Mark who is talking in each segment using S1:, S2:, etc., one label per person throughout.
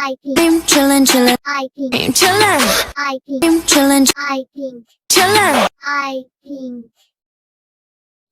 S1: I pink.
S2: I'm chillin', chillin',
S1: I pink.
S2: I'm chillin',
S1: I pink.
S2: I'm chillin',
S1: I pink.
S2: chillin'.
S1: I pink.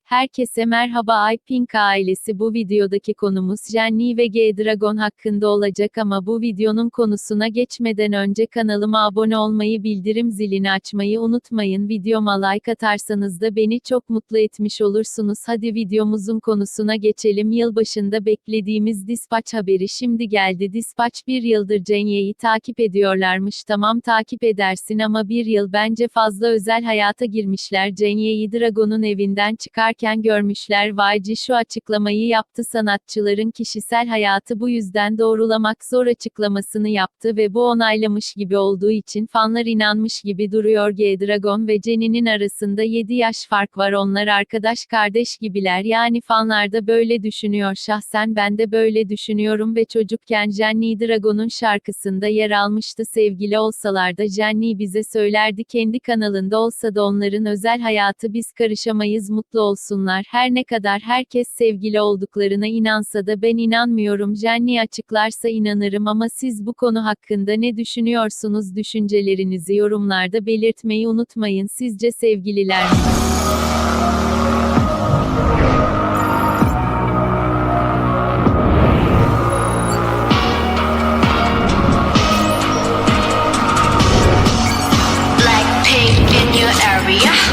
S3: Herkese merhaba iPink ailesi. Bu videodaki konumuz Jenny ve G-Dragon hakkında olacak ama bu videonun konusuna geçmeden önce kanalıma abone olmayı bildirim zilini açmayı unutmayın. Videoma like atarsanız da beni çok mutlu etmiş olursunuz. Hadi videomuzun konusuna geçelim. Yılbaşında beklediğimiz Dispatch haberi şimdi geldi. Dispatch bir yıldır Jenny'yi takip ediyorlarmış. Tamam takip edersin ama bir yıl bence fazla özel hayata girmişler. Jenny'yi Dragon'un evinden çıkar çıkarken görmüşler. Vayci şu açıklamayı yaptı sanatçıların kişisel hayatı bu yüzden doğrulamak zor açıklamasını yaptı ve bu onaylamış gibi olduğu için fanlar inanmış gibi duruyor. G-Dragon ve Jenny'nin arasında 7 yaş fark var. Onlar arkadaş kardeş gibiler. Yani fanlar da böyle düşünüyor. Şahsen ben de böyle düşünüyorum ve çocukken Jenny Dragon'un şarkısında yer almıştı. Sevgili olsalar da Jenny bize söylerdi. Kendi kanalında olsa da onların özel hayatı biz karışamayız mutlu olsun olsunlar. Her ne kadar herkes sevgili olduklarına inansa da ben inanmıyorum. Jenny açıklarsa inanırım ama siz bu konu hakkında ne düşünüyorsunuz? Düşüncelerinizi yorumlarda belirtmeyi unutmayın. Sizce sevgililer mi? area.